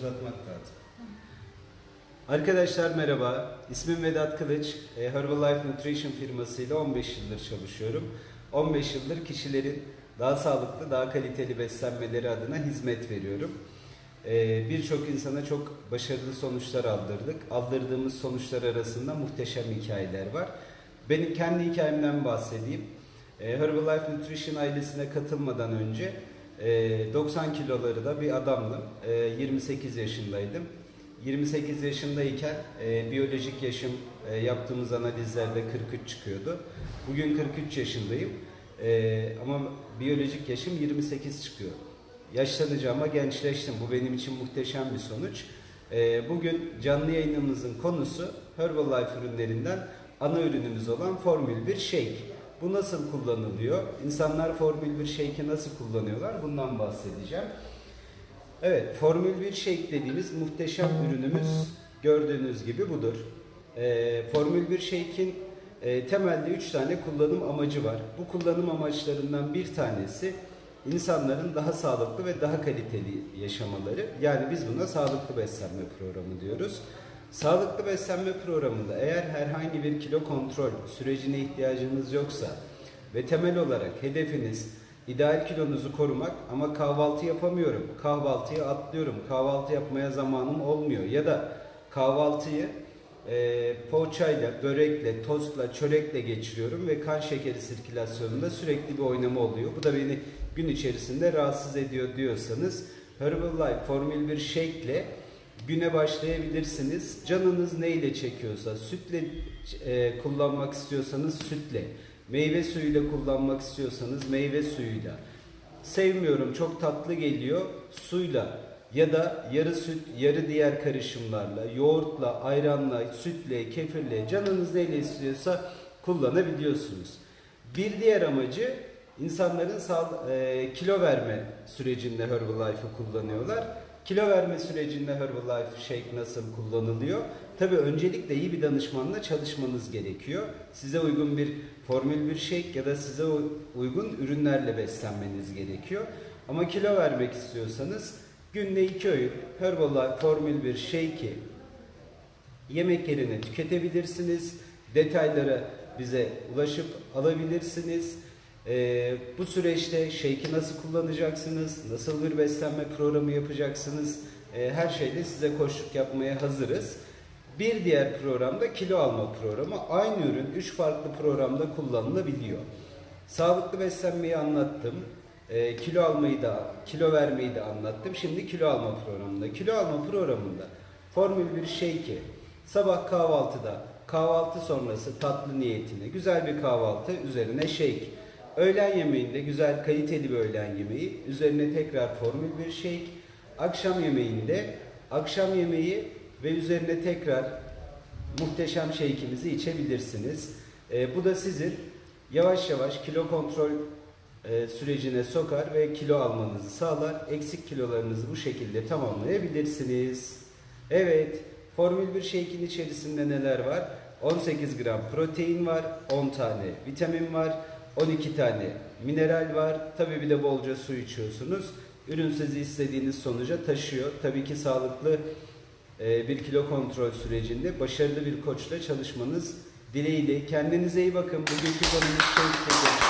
uzatmak lazım. Arkadaşlar merhaba. İsmim Vedat Kılıç. E, Herbalife Nutrition firmasıyla 15 yıldır çalışıyorum. 15 yıldır kişilerin daha sağlıklı, daha kaliteli beslenmeleri adına hizmet veriyorum. E, Birçok insana çok başarılı sonuçlar aldırdık. Aldırdığımız sonuçlar arasında muhteşem hikayeler var. Benim kendi hikayemden bahsedeyim. E, Herbalife Nutrition ailesine katılmadan önce e, 90 kiloları da bir adamdım. E, 28 yaşındaydım. 28 yaşındayken e, biyolojik yaşım e, yaptığımız analizlerde 43 çıkıyordu. Bugün 43 yaşındayım. E, ama biyolojik yaşım 28 çıkıyor. Yaşlanacağım ama gençleştim. Bu benim için muhteşem bir sonuç. Bugün canlı yayınımızın konusu Herbalife ürünlerinden ana ürünümüz olan Formül 1 Shake. Bu nasıl kullanılıyor? İnsanlar Formül 1 Shake'i nasıl kullanıyorlar? Bundan bahsedeceğim. Evet, Formül 1 Shake dediğimiz muhteşem ürünümüz gördüğünüz gibi budur. Ee, Formül 1 Shake'in e, temelde 3 tane kullanım amacı var. Bu kullanım amaçlarından bir tanesi insanların daha sağlıklı ve daha kaliteli yaşamaları. Yani biz buna sağlıklı beslenme programı diyoruz. Sağlıklı beslenme programında eğer herhangi bir kilo kontrol sürecine ihtiyacınız yoksa ve temel olarak hedefiniz ideal kilonuzu korumak ama kahvaltı yapamıyorum, kahvaltıyı atlıyorum, kahvaltı yapmaya zamanım olmuyor ya da kahvaltıyı e, poğaçayla, börekle, tostla, çörekle geçiriyorum ve kan şekeri sirkülasyonunda sürekli bir oynama oluyor. Bu da beni gün içerisinde rahatsız ediyor diyorsanız Herbalife Formül 1 Shake ile güne başlayabilirsiniz. Canınız neyle çekiyorsa, sütle e, kullanmak istiyorsanız sütle, meyve suyuyla kullanmak istiyorsanız meyve suyuyla, sevmiyorum çok tatlı geliyor suyla ya da yarı süt, yarı diğer karışımlarla, yoğurtla, ayranla, sütle, kefirle canınız neyle istiyorsa kullanabiliyorsunuz. Bir diğer amacı insanların sağ, e, kilo verme sürecinde Herbalife'ı kullanıyorlar. Kilo verme sürecinde Herbalife Shake nasıl kullanılıyor? Tabii öncelikle iyi bir danışmanla çalışmanız gerekiyor. Size uygun bir Formül 1 Shake ya da size uygun ürünlerle beslenmeniz gerekiyor. Ama kilo vermek istiyorsanız günde iki öğün Herbalife Formül 1 Shake'i yemek yerine tüketebilirsiniz. Detaylara bize ulaşıp alabilirsiniz. Ee, bu süreçte shake'i nasıl kullanacaksınız, nasıl bir beslenme programı yapacaksınız, ee, her şeyde size koşluk yapmaya hazırız. Bir diğer programda kilo alma programı. Aynı ürün 3 farklı programda kullanılabiliyor. Sağlıklı beslenmeyi anlattım. Ee, kilo almayı da, kilo vermeyi de anlattım. Şimdi kilo alma programında. Kilo alma programında Formül 1 shake'i sabah kahvaltıda, kahvaltı sonrası tatlı niyetine güzel bir kahvaltı üzerine shake. Öğlen yemeğinde güzel kaliteli bir öğlen yemeği üzerine tekrar Formül 1 shake. Akşam yemeğinde akşam yemeği ve üzerine tekrar muhteşem shake'imizi içebilirsiniz. Ee, bu da sizin yavaş yavaş kilo kontrol e, sürecine sokar ve kilo almanızı sağlar. Eksik kilolarınızı bu şekilde tamamlayabilirsiniz. Evet, Formül 1 shake'in içerisinde neler var? 18 gram protein var, 10 tane vitamin var, 12 tane mineral var. Tabii bir de bolca su içiyorsunuz. Ürün sizi istediğiniz sonuca taşıyor. Tabii ki sağlıklı e, bir kilo kontrol sürecinde başarılı bir koçla çalışmanız dileğiyle. Kendinize iyi bakın. Bugünkü konumuz şey.